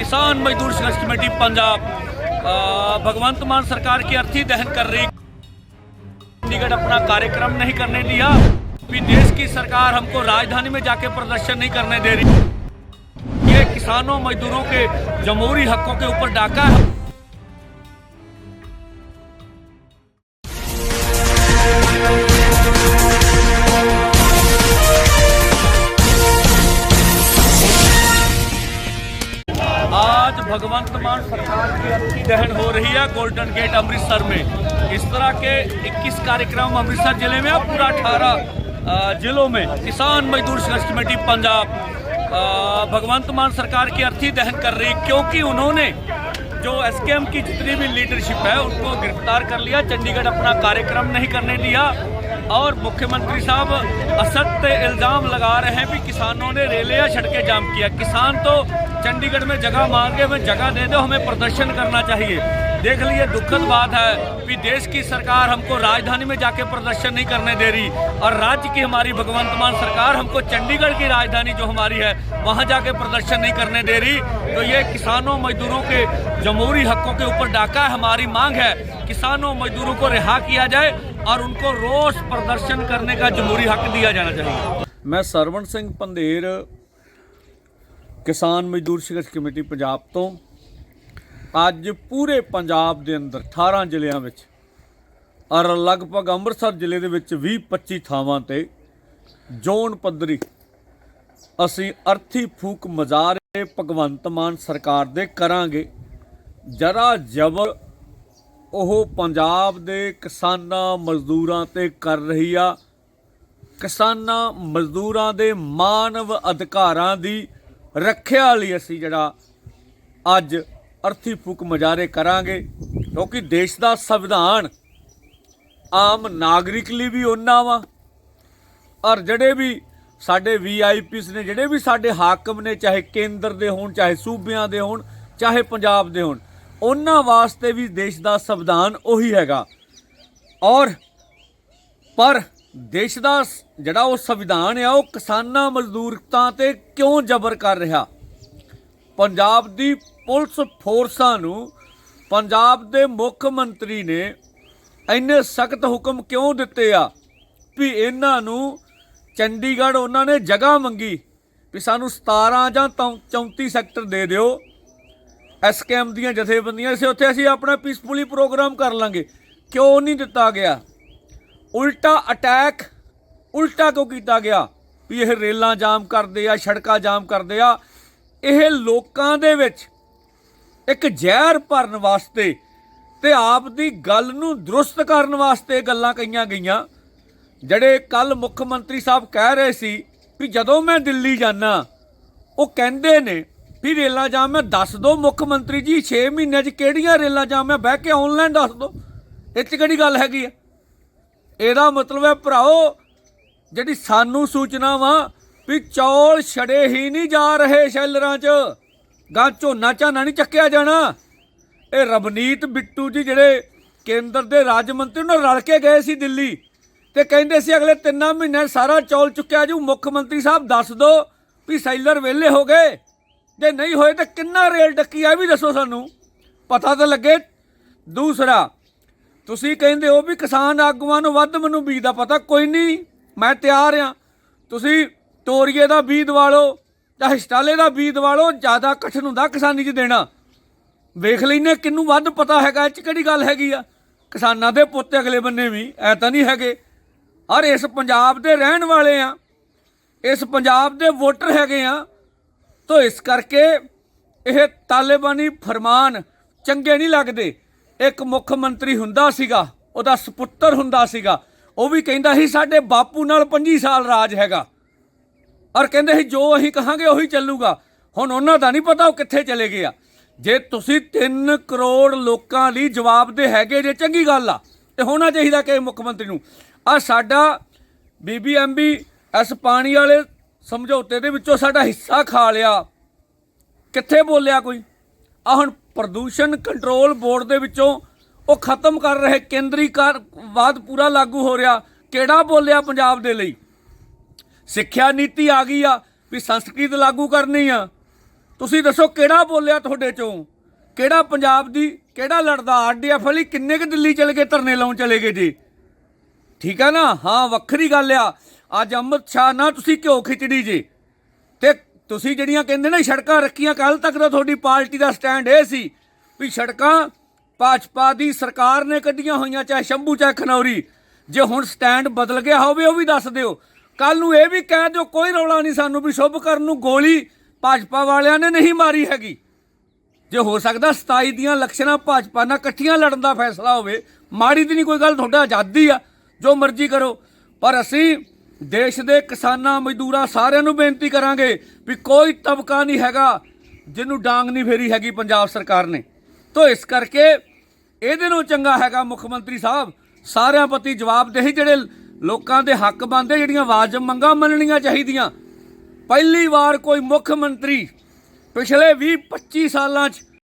किसान मजदूर संघर्ष कमेटी पंजाब भगवंत मान सरकार की अर्थी दहन कर रही। चंडीगढ़ अपना कार्यक्रम नहीं करने दिया। भी देश की सरकार हमको राजधानी में जाके प्रदर्शन नहीं करने दे रही। ये किसानों मजदूरों के जमहूरी हकों के ऊपर डाका है। भगवंत मान सरकार की अर्थी दहन हो रही है गोल्डन गेट अमृतसर में। इस तरह के 21 कार्यक्रम अमृतसर ज़िले में और पूरा 18 जिलों में। किसान मजदूर संघर्ष कमेटी, पंजाब। भगवंत मान सरकार की अर्थी दहन कर रही क्योंकि उन्होंने जो एसकेएम की जितनी भी लीडरशिप है, उनको गिरफ़्तार कर लिया। चंडीगढ़ अपना कार्यक्रम नहीं करने दिया। और मुख्यमंत्री साहब असत्य इल्ज़ाम लगा रहे हैं भी किसानों ने रेले या सड़कें जाम किया। किसान तो चंडीगढ़ में जगह मांगे हमें जगह दे दो, हमें प्रदर्शन करना चाहिए। देख लिए दुखद बात है कि देश की सरकार हमको राजधानी में जाके प्रदर्शन नहीं करने दे रही और राज्य की हमारी भगवंत मान सरकार हमको चंडीगढ़ की राजधानी जो हमारी है, वहाँ जाके प्रदर्शन नहीं करने दे रही। तो ये किसानों मजदूरों के जमहूरी हकों के ऊपर डाका है, हमारी मांग है किसानों मजदूरों को रिहा किया जाए और उनको रोज प्रदर्शन करने का जमहूरी हक दिया जाना चाहिए ਮੈਂ ਸਰਵਣ ਸਿੰਘ ਪੰਧੇਰ ਕਿਸਾਨ ਮਜ਼ਦੂਰ ਸੰਘਰਸ਼ ਕਮੇਟੀ ਪੰਜਾਬ ਤੋਂ ਅੱਜ ਪੂਰੇ ਪੰਜਾਬ ਦੇ ਅੰਦਰ 18 ਜ਼ਿਲ੍ਹਿਆਂ ਵਿੱਚ ਔਰ ਲਗਭਗ ਅੰਮ੍ਰਿਤਸਰ ਜ਼ਿਲ੍ਹੇ ਦੇ ਵਿੱਚ 20-25 ਥਾਵਾਂ ਤੇ ਜ਼ੋਨ ਪੱਧਰੀ ਅਸੀਂ ਅਰਥੀ ਫੂਕ ਮਜ਼ਾਰੇ ਭਗਵੰਤ ਮਾਨ ਸਰਕਾਰ ਦੇ ਕਰਾਂਗੇ ਜਰਾ ਜਬਰ ਉਹ ਪੰਜਾਬ ਦੇ ਕਿਸਾਨਾਂ ਮਜ਼ਦੂਰਾਂ ਤੇ ਕਰ ਰਹੀ ਆ। ਕਿਸਾਨਾਂ ਮਜ਼ਦੂਰਾਂ ਦੇ ਮਾਨਵ ਅਧਿਕਾਰਾਂ ਦੀ ਰੱਖਿਆ ਲਈ ਅਸੀਂ ਜਿਹੜਾ ਅੱਜ ਅਰਥੀ ਫੂਕ ਮਜਾਰੇ ਕਰਾਂਗੇ, ਕਿਉਂਕਿ ਦੇਸ਼ ਦਾ ਸੰਵਿਧਾਨ ਆਮ ਨਾਗਰਿਕ ਲਈ ਵੀ ਉਹਨਾਂ ਵਾ। ਔਰ ਜਿਹੜੇ ਵੀ ਸਾਡੇ ਵੀਆਈਪੀਸ ਨੇ, ਜਿਹੜੇ ਵੀ ਸਾਡੇ ਹਾਕਮ ਨੇ, ਚਾਹੇ ਕੇਂਦਰ ਦੇ ਹੋਣ, ਚਾਹੇ ਸੂਬਿਆਂ ਦੇ ਹੋਣ, ਚਾਹੇ ਪੰਜਾਬ ਦੇ ਹੋਣ ਉਹਨਾਂ ਵਾਸਤੇ ਵੀ ਦੇਸ਼ ਦਾ ਸੰਵਿਧਾਨ ਉਹੀ ਹੈਗਾ। ਔਰ ਪਰ ਦੇਸ਼ ਦਾ ਜਿਹੜਾ ਉਹ ਸੰਵਿਧਾਨ ਆ, ਉਹ ਕਿਸਾਨਾਂ ਮਜ਼ਦੂਰਤਾਂ ਤੇ ਕਿਉਂ ਜ਼ਬਰ ਕਰ ਰਿਹਾ? ਪੰਜਾਬ ਦੀ ਪੁਲਿਸ ਫੋਰਸਾਂ ਨੂੰ ਪੰਜਾਬ ਦੇ ਮੁੱਖ ਮੰਤਰੀ ਨੇ ਇੰਨੇ ਸਖਤ ਹੁਕਮ ਕਿਉਂ ਦਿੱਤੇ ਆ? ਵੀ ਇਹਨਾਂ ਨੂੰ ਚੰਡੀਗੜ੍ਹ ਉਹਨਾਂ ਨੇ ਜਗ੍ਹਾ ਮੰਗੀ ਵੀ ਸਾਨੂੰ 17 ਜਾਂ ਤੌ- 34 ਸੈਕਟਰ ਦੇ ਦਿਓ। ਐਸਕੇਐਮ ਦੀਆਂ ਜਥੇਬੰਦੀਆਂ ਸੀ, ਉੱਥੇ ਅਸੀਂ ਆਪਣਾ ਪੀਸਫੁਲੀ ਪ੍ਰੋਗਰਾਮ ਕਰ ਲਾਂਗੇ। ਕਿਉਂ ਨਹੀਂ ਦਿੱਤਾ ਗਿਆ? ਉਲਟਾ ਅਟੈਕ ਉਲਟਾ ਕਿਉਂ ਕੀਤਾ ਗਿਆ? ਵੀ ਇਹ ਰੇਲਾਂ ਜਾਮ ਕਰਦੇ ਆ, ਸੜਕਾਂ ਜਾਮ ਕਰਦੇ ਆ। ਇਹ ਲੋਕਾਂ ਦੇ ਵਿੱਚ ਇੱਕ ਜ਼ਹਿਰ ਭਰਨ ਵਾਸਤੇ ਤੇ ਆਪ ਦੀ ਗੱਲ ਨੂੰ ਦਰੁਸਤ ਕਰਨ ਵਾਸਤੇ ਗੱਲਾਂ ਕਹੀਆਂ ਗਈਆਂ। ਜਿਹੜੇ ਕੱਲ ਮੁੱਖ ਮੰਤਰੀ ਸਾਹਿਬ ਕਹਿ ਰਹੇ ਸੀ ਵੀ ਜਦੋਂ ਮੈਂ ਦਿੱਲੀ ਜਾਣਾ ਉਹ ਕਹਿੰਦੇ ਨੇ ਵੀ ਰੇਲਾਂ ਜਾਮ ਮੈਂ ਦੱਸ ਦੋ ਮੁੱਖ ਮੰਤਰੀ ਜੀ 6 ਮਹੀਨਿਆਂ 'ਚ ਕਿਹੜੀਆਂ ਰੇਲਾਂ ਜਾਮ ਮੈਂ ਬਹਿ ਕੇ ਆਨਲਾਈਨ ਦੱਸ ਦੋ। ਇਹ 'ਚ ਕਿਹੜੀ ਗੱਲ ਹੈਗੀ ਆ? ਇਹਦਾ ਮਤਲਬ ਹੈ ਭਰਾਓ, ਜਿਹੜੀ ਸਾਨੂੰ ਸੂਚਨਾ ਵਾ ਵੀ ਚੌਲ ਛੜੇ ਹੀ ਨਹੀਂ ਜਾ ਰਹੇ ਸ਼ੈਲਰਾਂ 'ਚ। ਗਾਂ ਝੋਨਾ ਝਾਨਾ ਨਹੀਂ ਚੱਕਿਆ ਜਾਣਾ। ਇਹ ਰਵਨੀਤ ਬਿੱਟੂ ਜੀ ਜਿਹੜੇ ਕੇਂਦਰ ਦੇ ਰਾਜ ਮੰਤਰੀ ਨਾਲ ਰਲ ਕੇ ਗਏ ਸੀ ਦਿੱਲੀ ਤੇ ਕਹਿੰਦੇ ਸੀ ਅਗਲੇ 3 ਮਹੀਨਿਆਂ ਸਾਰਾ ਚੌਲ ਚੁੱਕਿਆ ਜੂ ਮੁੱਖ ਮੰਤਰੀ ਸਾਹਿਬ ਦੱਸ ਦਿਓ ਵੀ ਸੈਲਰ ਵਿਹਲੇ ਹੋ ਗਏ। ਜੇ ਨਹੀਂ ਹੋਏ ਤਾਂ ਕਿੰਨਾ ਰੇਲ ਡੱਕੀ ਆ ਵੀ ਦੱਸੋ ਸਾਨੂੰ। ਪਤਾ ਤਾਂ ਲੱਗੇ। ਦੂਸਰਾ, ਤੁਸੀਂ ਕਹਿੰਦੇ ਹੋ ਵੀ ਕਿਸਾਨ ਆਗੂਆਂ ਨੂੰ ਵੱਧ ਮੈਨੂੰ ਬੀਜ ਦਾ ਪਤਾ। ਕੋਈ ਨਹੀਂ, ਮੈਂ ਤਿਆਰ ਆ ਤੁਸੀਂ ਤੋਰੀਏ ਦਾ ਬੀਜ ਦਵਾ ਲਓ ਚਾਹੇ ਸਟਾਲੇ ਦਾ ਬੀਜ ਦਵਾ ਲਓ ਜ਼ਿਆਦਾ ਕਠਨ ਹੁੰਦਾ ਕਿਸਾਨੀ 'ਚ ਦੇਣਾ। ਵੇਖ ਲੈਨੇ ਕਿੰਨੂੰ ਵੱਧ ਪਤਾ ਹੈਗਾ, ਇਹ 'ਚ ਕਿਹੜੀ ਗੱਲ ਹੈਗੀ ਆ। ਕਿਸਾਨਾਂ ਦੇ ਪੁੱਤ ਅਗਲੇ ਬੰਨੇ ਵੀ ਐ ਤਾਂ ਨਹੀਂ ਹੈਗੇ। ਔਰ ਇਸ ਪੰਜਾਬ ਦੇ ਰਹਿਣ ਵਾਲੇ ਆ। ਇਸ ਪੰਜਾਬ ਦੇ ਵੋਟਰ ਹੈਗੇ ਆ। ਤੋ ਇਸ ਕਰਕੇ ਇਹ ਤਾਲਿਬਾਨੀ ਫਰਮਾਨ ਚੰਗੇ ਨਹੀਂ ਲੱਗਦੇ। ਇੱਕ ਮੁੱਖ ਮੰਤਰੀ ਹੁੰਦਾ ਸੀਗਾ, ਉਹਦਾ ਸੁਪੁੱਤਰ ਹੁੰਦਾ ਸੀਗਾ, ਉਹ ਵੀ ਕਹਿੰਦਾ ਸੀ, ਸਾਡੇ ਬਾਪੂ ਨਾਲ 25 ਸਾਲ ਰਾਜ ਹੈਗਾ। ਔਰ ਕਹਿੰਦੇ ਸੀ, ਜੋ ਅਸੀਂ ਕਹਾਂਗੇ ਉਹੀ ਚੱਲੂਗਾ। ਹੁਣ ਉਹਨਾਂ ਦਾ ਨਹੀਂ ਪਤਾ ਉਹ ਕਿੱਥੇ ਚਲੇ ਗਏ ਆ। ਜੇ ਤੁਸੀਂ 3 ਕਰੋੜ ਲੋਕਾਂ ਲਈ ਜਵਾਬਦੇ ਹੈਗੇ, ਜੇ ਚੰਗੀ ਗੱਲ ਆ, ਤੇ ਹੋਣਾ ਚਾਹੀਦਾ ਕਿ ਮੁੱਖ ਮੰਤਰੀ ਨੂੰ। ਆ ਸਾਡਾ ਬੀਬੀਐਮਬੀ, ਐਸ ਪਾਣੀ ਵਾਲੇ ਸਮਝੌਤੇ ਦੇ ਵਿੱਚੋਂ ਸਾਡਾ ਹਿੱਸਾ ਖਾ ਲਿਆ। ਕਿੱਥੇ ਬੋਲਿਆ ਕੋਈ? ਆ ਹੁਣ ਪ੍ਰਦੂਸ਼ਣ ਕੰਟਰੋਲ ਬੋਰਡ ਦੇ ਵਿੱਚੋਂ ਉਹ ਖਤਮ ਕਰ ਰਹੇ ਕੇਂਦਰੀਕਾਰਵਾਦ ਪੂਰਾ ਲਾਗੂ ਹੋ ਰਿਹਾ। ਕਿਹੜਾ ਬੋਲਿਆ ਪੰਜਾਬ ਦੇ ਲਈ? ਸਿੱਖਿਆ ਨੀਤੀ ਆ ਗਈ ਆ ਵੀ ਸੰਸਕ੍ਰਿਤ ਲਾਗੂ ਕਰਨੀ ਆ। ਤੁਸੀਂ ਦੱਸੋ ਕਿਹੜਾ ਬੋਲਿਆ ਤੁਹਾਡੇ ਚੋਂ? ਕਿਹੜਾ ਪੰਜਾਬ ਦੀ, ਕਿਹੜਾ ਲੜਦਾ? ਆਰਡੀਐਫ ਵਾਲੀ ਕਿੰਨੇ ਕੁ ਦਿੱਲੀ ਚਲੇ ਗਏ, ਧਰਨੇ ਲਾਉਣ ਚਲੇ ਗਏ ਜੀ? ਠੀਕ ਹੈ ਨਾ? ਹਾਂ, ਵੱਖਰੀ ਗੱਲ ਆ। ਅੱਜ ਅੰਮ੍ਰਿਤ ਸ਼ਾਹ ਨਾ ਤੁਸੀਂ ਘਿਓ ਖਿਚੜੀ ਜੀ। ਤੇ ਤੁਸੀਂ ਜਿਹੜੀਆਂ ਕਹਿੰਦੇ ਨੇ ਸੜਕਾਂ ਰੱਖੀਆਂ ਕੱਲ ਤੱਕ ਤਾਂ ਤੁਹਾਡੀ ਪਾਰਟੀ ਦਾ ਸਟੈਂਡ ਇਹ ਸੀ ਵੀ ਸੜਕਾਂ ਭਾਜਪਾ ਦੀ ਸਰਕਾਰ ਨੇ ਕੱਢੀਆਂ ਹੋਈਆਂ, ਚਾਹੇ ਸ਼ੰਭੂ, ਚਾਹੇ ਖਨੌਰੀ। ਜੇ ਹੁਣ ਸਟੈਂਡ ਬਦਲ ਗਿਆ ਹੋਵੇ, ਉਹ ਵੀ ਦੱਸ ਦਿਓ। ਕੱਲ ਨੂੰ ਇਹ ਵੀ ਕਹਿ ਦਿਓ, ਕੋਈ ਰੌਲਾ ਨਹੀਂ ਸਾਨੂੰ ਵੀ ਸ਼ੁਭ ਕਰਨ ਨੂੰ ਗੋਲੀ ਭਾਜਪਾ ਵਾਲਿਆਂ ਨੇ ਨਹੀਂ ਮਾਰੀ ਹੈਗੀ। ਜੇ ਹੋ ਸਕਦਾ 27 ਦੀਆਂ ਇਲੈਕਸ਼ਨਾਂ ਭਾਜਪਾ ਨਾਲ ਇਕੱਠੀਆਂ ਲੜਨ ਦਾ ਫੈਸਲਾ ਹੋਵੇ, ਮਾੜੀ ਦੀ ਨਹੀਂ ਕੋਈ ਗੱਲ, ਤੁਹਾਡਾ ਆਜ਼ਾਦੀ ਆ, ਜੋ ਮਰਜ਼ੀ ਕਰੋ। ਪਰ ਅਸੀਂ ਦੇਸ਼ ਦੇ ਕਿਸਾਨਾਂ, ਮਜ਼ਦੂਰਾਂ ਸਾਰਿਆਂ ਨੂੰ ਬੇਨਤੀ ਕਰਾਂਗੇ ਵੀ ਕੋਈ ਤਬਕਾ ਨਹੀਂ ਹੈਗਾ ਜਿਹਨੂੰ ਡਾਂਗ ਨਹੀਂ ਫੇਰੀ ਹੈਗੀ ਪੰਜਾਬ ਸਰਕਾਰ ਨੇ। ਤੋਂ ਇਸ ਕਰਕੇ ਇਹਦੇ ਨੂੰ ਚੰਗਾ ਹੈਗਾ ਮੁੱਖ ਮੰਤਰੀ ਸਾਹਿਬ, ਸਾਰਿਆਂ ਪ੍ਰਤੀ ਜਵਾਬਦੇਹੀ ਜਿਹੜੇ ਲੋਕਾਂ ਦੇ ਹੱਕ ਬਣਦੇ, ਜਿਹੜੀਆਂ ਵਾਜਬ ਮੰਗਾਂ ਮੰਨਣੀਆਂ ਚਾਹੀਦੀਆਂ। ਪਹਿਲੀ ਵਾਰ ਕੋਈ ਮੁੱਖ ਮੰਤਰੀ ਪਿਛਲੇ 20 25 ਸਾਲਾਂ 'ਚ